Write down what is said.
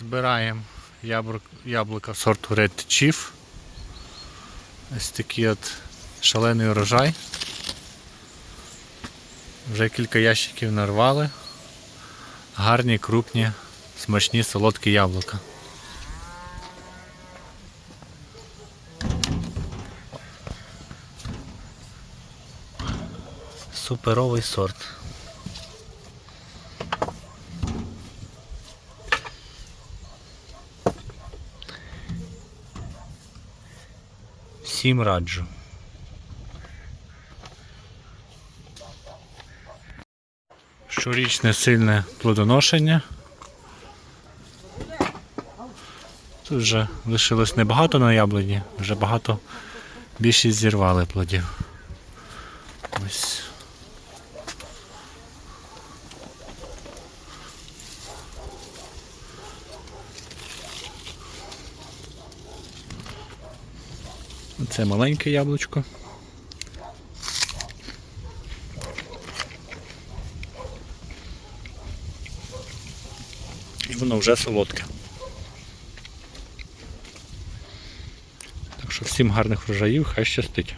Збираємо яблук, яблука сорту Red Chief. Ось такий от шалений урожай. Вже кілька ящиків нарвали. Гарні, крупні, смачні солодкі яблука. Суперовий сорт. Всім раджу. Щорічне сильне плодоношення. Тут вже лишилось небагато на яблуні, вже багато більшість зірвали плодів. Ось. Це маленьке яблучко. І воно вже солодке. Так що всім гарних врожаїв, хай щастить.